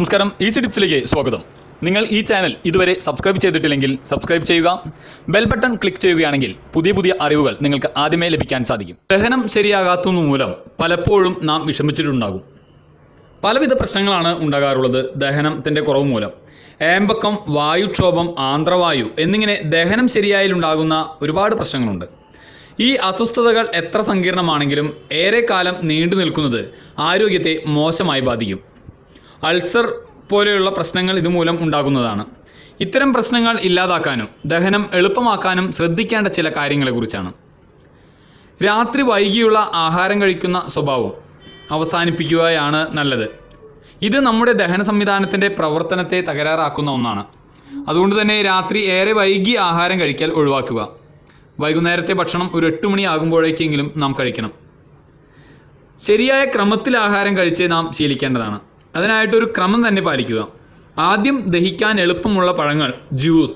നമസ്കാരം ഈസി ടിപ്സിലേക്ക് സ്വാഗതം. നിങ്ങൾ ഈ ചാനൽ ഇതുവരെ സബ്സ്ക്രൈബ് ചെയ്തിട്ടില്ലെങ്കിൽ സബ്സ്ക്രൈബ് ചെയ്യുക ബെൽ ബട്ടൺ ക്ലിക്ക് ചെയ്യുകയാണെങ്കിൽ പുതിയ പുതിയ അറിവുകൾ നിങ്ങൾക്ക് ആദ്യമേ ലഭിക്കാൻ സാധിക്കും. ദഹനം ശരിയാകാത്തതു മൂലം പലപ്പോഴും നാം വിഷമിച്ചിട്ടുണ്ടാകും. പലവിധ പ്രശ്നങ്ങളാണ് ഉണ്ടാകാറുള്ളത് ദഹനത്തിന്റെ കുറവ് മൂലം. ഏമ്പക്കം വായുക്ഷോഭം ആന്ത്രവായു എന്നിങ്ങനെ ദഹനം ശരിയായാലുണ്ടാകുന്ന ഒരുപാട് പ്രശ്നങ്ങളുണ്ട്. ഈ അസ്വസ്ഥതകൾ എത്ര സങ്കീർണമാണെങ്കിലും ഏറെക്കാലം നീണ്ടു നിൽക്കുന്നത് ആരോഗ്യത്തെ മോശമായി ബാധിക്കും. അൾസർ പോലെയുള്ള പ്രശ്നങ്ങൾ ഇതുമൂലം ഉണ്ടാകുന്നതാണ്. ഇത്തരം പ്രശ്നങ്ങൾ ഇല്ലാതാക്കാനും ദഹനം എളുപ്പമാക്കാനും ശ്രദ്ധിക്കേണ്ട ചില കാര്യങ്ങളെക്കുറിച്ചാണ് രാത്രി വൈകിയുള്ള ആഹാരം കഴിക്കുന്ന സ്വഭാവം അവസാനിപ്പിക്കുകയാണ് നല്ലത്. ഇത് നമ്മുടെ ദഹന സംവിധാനത്തിന്റെ പ്രവർത്തനത്തെ തകരാറാക്കുന്ന ഒന്നാണ്. അതുകൊണ്ട് തന്നെ രാത്രി ഏറെ വൈകി ആഹാരം കഴിക്കൽ ഒഴിവാക്കുക. വൈകുന്നേരത്തെ ഭക്ഷണം ഒരു എട്ട് മണി ആകുമ്പോഴേക്കെങ്കിലും നാം കഴിക്കണം. ശരിയായ ക്രമത്തിൽ ആഹാരം കഴിച്ച് നാം ശീലിക്കേണ്ടതാണ്. അതിനായിട്ടൊരു ക്രമം തന്നെ പാലിക്കുക. ആദ്യം ദഹിക്കാൻ എളുപ്പമുള്ള പഴങ്ങൾ ജ്യൂസ്.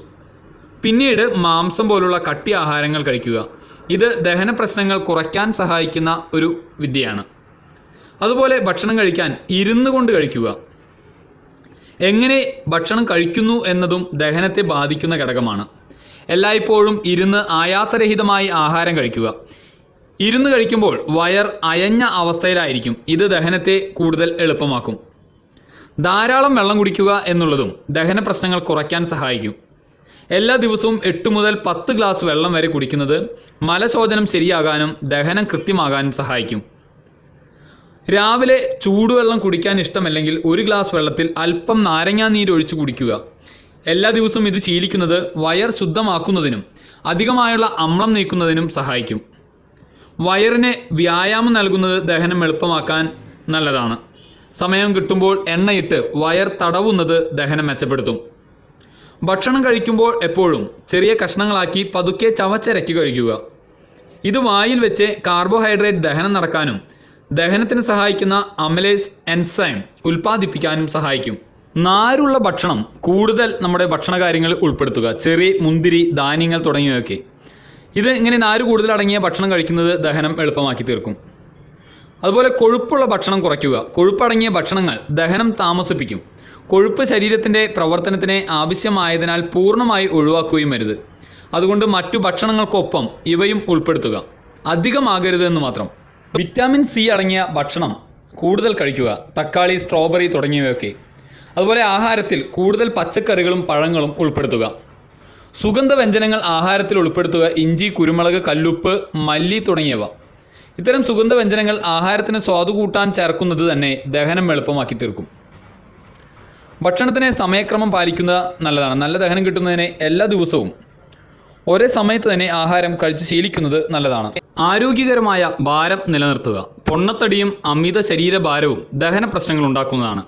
പിന്നീട് മാംസം പോലുള്ള കട്ടി ആഹാരങ്ങൾ കഴിക്കുക. ഇത് ദഹന പ്രശ്നങ്ങൾ കുറയ്ക്കാൻ സഹായിക്കുന്ന ഒരു വിദ്യയാണ്. അതുപോലെ ഭക്ഷണം കഴിക്കാൻ ഇരുന്നു കൊണ്ട് കഴിക്കുക. എങ്ങനെ ഭക്ഷണം കഴിക്കുന്നു എന്നതും ദഹനത്തെ ബാധിക്കുന്ന ഘടകമാണ്. എല്ലായ്പ്പോഴും ഇരുന്ന് ആയാസരഹിതമായി ആഹാരം കഴിക്കുക. ഇരുന്ന് കഴിക്കുമ്പോൾ വയർ അയഞ്ഞ അവസ്ഥയിലായിരിക്കും. ഇത് ദഹനത്തെ കൂടുതൽ എളുപ്പമാക്കും. ധാരാളം വെള്ളം കുടിക്കുക എന്നുള്ളതും ദഹന പ്രശ്നങ്ങൾ കുറയ്ക്കാൻ സഹായിക്കും. എല്ലാ ദിവസവും എട്ട് മുതൽ പത്ത് ഗ്ലാസ് വെള്ളം വരെ കുടിക്കുന്നത് മലശോചനം ശരിയാകാനും ദഹനം കൃത്യമാകാനും സഹായിക്കും. രാവിലെ ചൂടുവെള്ളം കുടിക്കാൻ ഇഷ്ടമല്ലെങ്കിൽ ഒരു ഗ്ലാസ് വെള്ളത്തിൽ അല്പം നാരങ്ങാ നീര് ഒഴിച്ച് കുടിക്കുക. എല്ലാ ദിവസവും ഇത് ശീലിക്കുന്നത് വയർ ശുദ്ധമാക്കുന്നതിനും അധികമായുള്ള അമ്ലം നീക്കുന്നതിനും സഹായിക്കും. വയറിന് വ്യായാമം നൽകുന്നത് ദഹനം എളുപ്പമാക്കാൻ നല്ലതാണ്. സമയം കിട്ടുമ്പോൾ എണ്ണയിട്ട് വയർ തടവുന്നത് ദഹനം മെച്ചപ്പെടുത്തും. ഭക്ഷണം കഴിക്കുമ്പോൾ എപ്പോഴും ചെറിയ കഷ്ണങ്ങളാക്കി പതുക്കെ ചവച്ചരക്കി കഴിക്കുക. ഇത് വായിൽ വെച്ച് കാർബോഹൈഡ്രേറ്റ് ദഹനം നടക്കാനും ദഹനത്തിന് സഹായിക്കുന്ന അമലേസ് എൻസൈം ഉൽപ്പാദിപ്പിക്കാനും സഹായിക്കും. നാരുള്ള ഭക്ഷണം കൂടുതൽ നമ്മുടെ ഭക്ഷണ കാര്യങ്ങളിൽ ഉൾപ്പെടുത്തുക. ചെറിയ മുന്തിരി ധാന്യങ്ങൾ തുടങ്ങിയവയൊക്കെ. ഇത് ഇങ്ങനെ നാര് കൂടുതൽ അടങ്ങിയ ഭക്ഷണം കഴിക്കുന്നത് ദഹനം എളുപ്പമാക്കി തീർക്കും. അതുപോലെ കൊഴുപ്പുള്ള ഭക്ഷണം കുറയ്ക്കുക. കൊഴുപ്പടങ്ങിയ ഭക്ഷണങ്ങൾ ദഹനം താമസിപ്പിക്കും. കൊഴുപ്പ് ശരീരത്തിന്റെ പ്രവർത്തനത്തിന് ആവശ്യമായതിനാൽ പൂർണമായി ഒഴിവാക്കുകയും വരുത് അതുകൊണ്ട് മറ്റു ഭക്ഷണങ്ങൾക്കൊപ്പം ഇവയും ഉൾപ്പെടുത്തുക. അധികമാകരുത് എന്ന് മാത്രം. വിറ്റാമിൻ സി അടങ്ങിയ ഭക്ഷണം കൂടുതൽ കഴിക്കുക. തക്കാളി സ്ട്രോബെറി തുടങ്ങിയവയൊക്കെ. അതുപോലെ ആഹാരത്തിൽ കൂടുതൽ പച്ചക്കറികളും പഴങ്ങളും ഉൾപ്പെടുത്തുക. സുഗന്ധവ്യഞ്ജനങ്ങൾ ആഹാരത്തിൽ ഉൾപ്പെടുത്തുക. ഇഞ്ചി കുരുമുളക് കല്ലുപ്പ് മല്ലി തുടങ്ങിയവ. ഇത്തരം സുഗന്ധവ്യഞ്ജനങ്ങൾ ആഹാരത്തിന് സ്വാദു കൂട്ടാൻ ചേർക്കുന്നത് തന്നെ ദഹനം എളുപ്പമാക്കി തീർക്കും. ഭക്ഷണത്തിന് സമയക്രമം പാലിക്കുന്നത് നല്ലതാണ്. നല്ല ദഹനം കിട്ടുന്നതിന് എല്ലാ ദിവസവും ഒരേ സമയത്ത് തന്നെ ആഹാരം കഴിച്ച് ശീലിക്കുന്നത് നല്ലതാണ്. ആരോഗ്യകരമായ ഭാരം നിലനിർത്തുക. പൊണ്ണത്തടിയും അമിത ശരീരഭാരവും ദഹന പ്രശ്നങ്ങൾ ഉണ്ടാക്കുന്നതാണ്.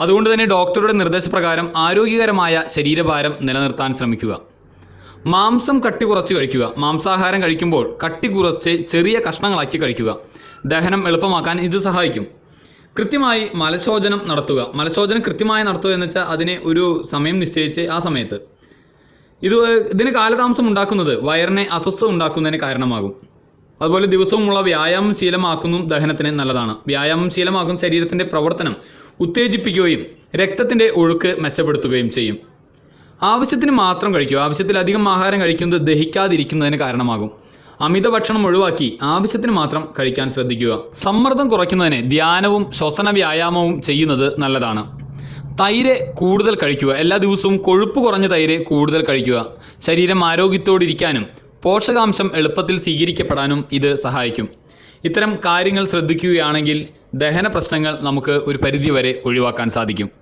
അതുകൊണ്ട് തന്നെ ഡോക്ടറുടെ നിർദ്ദേശപ്രകാരം ആരോഗ്യകരമായ ശരീരഭാരം നിലനിർത്താൻ ശ്രമിക്കുക. മാംസം കട്ടി കുറച്ച് കഴിക്കുക. മാംസാഹാരം കഴിക്കുമ്പോൾ കട്ടി കുറച്ച് ചെറിയ കഷ്ണങ്ങളാക്കി കഴിക്കുക. ദഹനം എളുപ്പമാക്കാൻ ഇത് സഹായിക്കും. കൃത്യമായി മലശോചനം നടത്തുക. മലശോചനം കൃത്യമായി നടത്തുക എന്ന് വെച്ചാൽ അതിനെ ഒരു സമയം നിശ്ചയിച്ച് ആ സമയത്ത്. ഇത് ഇതിന് കാലതാമസം ഉണ്ടാക്കുന്നത് വയറിനെ അസ്വസ്ഥത ഉണ്ടാക്കുന്നതിന് കാരണമാകും. അതുപോലെ ദിവസവുമുള്ള വ്യായാമം ശീലമാക്കുന്നു ദഹനത്തിന് നല്ലതാണ്. വ്യായാമം ശീലമാക്കുന്ന ശരീരത്തിന്റെ പ്രവർത്തനം ഉത്തേജിപ്പിക്കുകയും രക്തത്തിന്റെ ഒഴുക്ക് മെച്ചപ്പെടുത്തുകയും ചെയ്യും. ആവശ്യത്തിന് മാത്രം കഴിക്കുക. ആവശ്യത്തിലധികം ആഹാരം കഴിക്കുന്നത് ദഹിക്കാതിരിക്കുന്നതിന് കാരണമാകും. അമിത ഭക്ഷണം ഒഴിവാക്കി ആവശ്യത്തിന് മാത്രം കഴിക്കാൻ ശ്രദ്ധിക്കുക. സമ്മർദ്ദം കുറയ്ക്കുന്നതിന് ധ്യാനവും ശ്വസന വ്യായാമവും ചെയ്യുന്നത് നല്ലതാണ്. തൈര് കൂടുതൽ കഴിക്കുക. എല്ലാ ദിവസവും കൊഴുപ്പ് കുറഞ്ഞ തൈര് കൂടുതൽ കഴിക്കുക. ശരീരം ആരോഗ്യത്തോടിരിക്കാനും പോഷകാംശം എളുപ്പത്തിൽ സ്വീകരിക്കപ്പെടാനും ഇത് സഹായിക്കും. ഇത്തരം കാര്യങ്ങൾ ശ്രദ്ധിക്കുകയാണെങ്കിൽ ദഹന പ്രശ്നങ്ങൾ നമുക്ക് ഒരു പരിധിവരെ ഒഴിവാക്കാൻ സാധിക്കും.